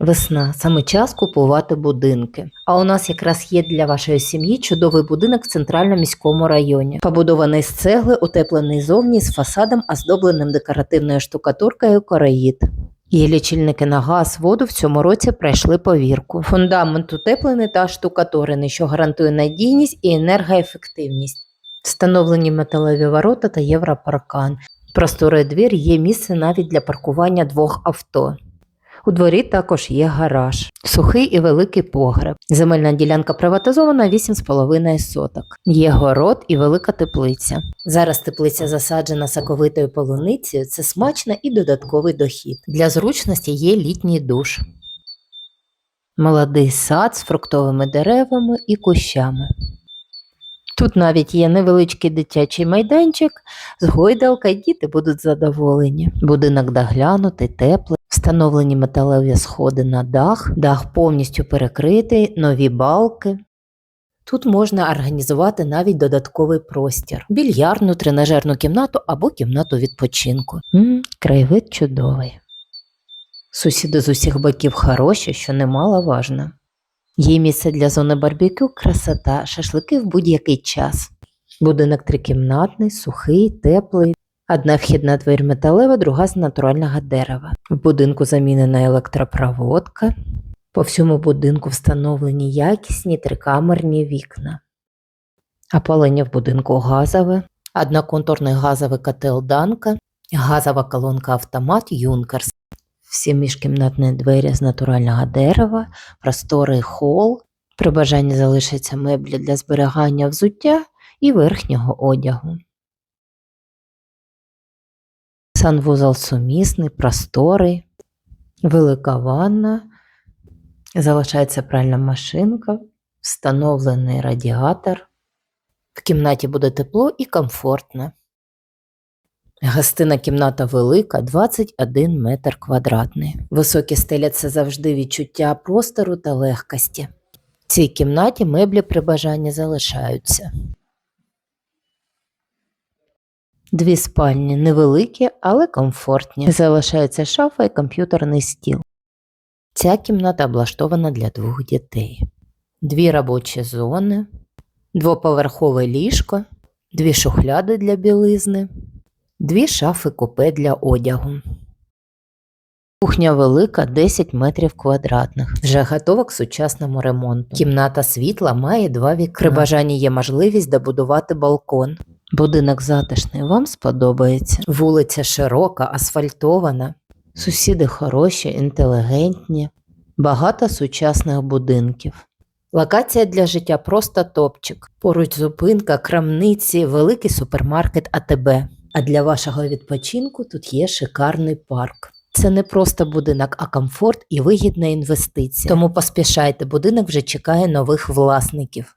Весна саме час купувати будинки. А у нас якраз є для вашої сім'ї чудовий будинок в центральному міському районі, побудований з цегли, утеплений зовні з фасадом, оздобленим декоративною штукатуркою кораїд. Її лічильники на газ, воду в цьому році пройшли повірку. Фундамент утеплений та штукатурений, що гарантує надійність і енергоефективність. Встановлені металеві ворота та європаркан. Просторий двір є місце навіть для паркування двох авто. У дворі також є гараж, сухий і великий погреб. Земельна ділянка приватизована 8,5 соток. Є город і велика теплиця. Зараз теплиця засаджена саковитою полуницею. Це смачно і додатковий дохід. Для зручності є літній душ. Молодий сад з фруктовими деревами і кущами. Тут навіть є невеличкий дитячий майданчик з гойдалка, і діти будуть задоволені. Будинок доглянутий, теплий, встановлені металеві сходи на дах, дах повністю перекритий, нові балки. Тут можна організувати навіть додатковий простір, більярдну, тренажерну кімнату або кімнату відпочинку. м краєвид чудовий. Сусіди з усіх боків хороші, що немало важно. Є місце для зони барбекю, красота, шашлики в будь-який час. Будинок трикімнатний, сухий, теплий. Одна вхідна двері металева, друга з натурального дерева. В будинку замінена електропроводка. По всьому будинку встановлені якісні трикамерні вікна. Опалення в будинку газове, одноконтурний газовий котел Данка, газова колонка автомат Юнкерс. Всі міжкімнатні двері з натурального дерева, просторий хол. При бажанні залишаться меблі для зберігання взуття і верхнього одягу. Санвузол сумісний, просторий, велика ванна, залишається пральна машинка, встановлений радіатор. В кімнаті буде тепло і комфортно. Гостина кімната велика, 21 метр квадратний. Високі стеля це завжди відчуття простору та легкості. В цій кімнаті меблі при бажанні залишаються. Дві спальні невеликі, але комфортні. Залишається шафа і комп'ютерний стіл. Ця кімната облаштована для двох дітей. Дві робочі зони, двоповерхове ліжко, дві шухляди для білизни, дві шафи купе для одягу. Кухня велика 10 метрів квадратних, вже готова к сучасному ремонту. Кімната світла має два вікна. При бажанні є можливість добудувати балкон. Будинок затишний, вам сподобається. Вулиця широка, асфальтована. Сусіди хороші, інтелігентні, багато сучасних будинків. Локація для життя просто топчик. Поруч зупинка, крамниці, великий супермаркет АТБ. А для вашого відпочинку тут є шикарний парк. Це не просто будинок, а комфорт і вигідна інвестиція. Тому поспішайте, будинок вже чекає нових власників.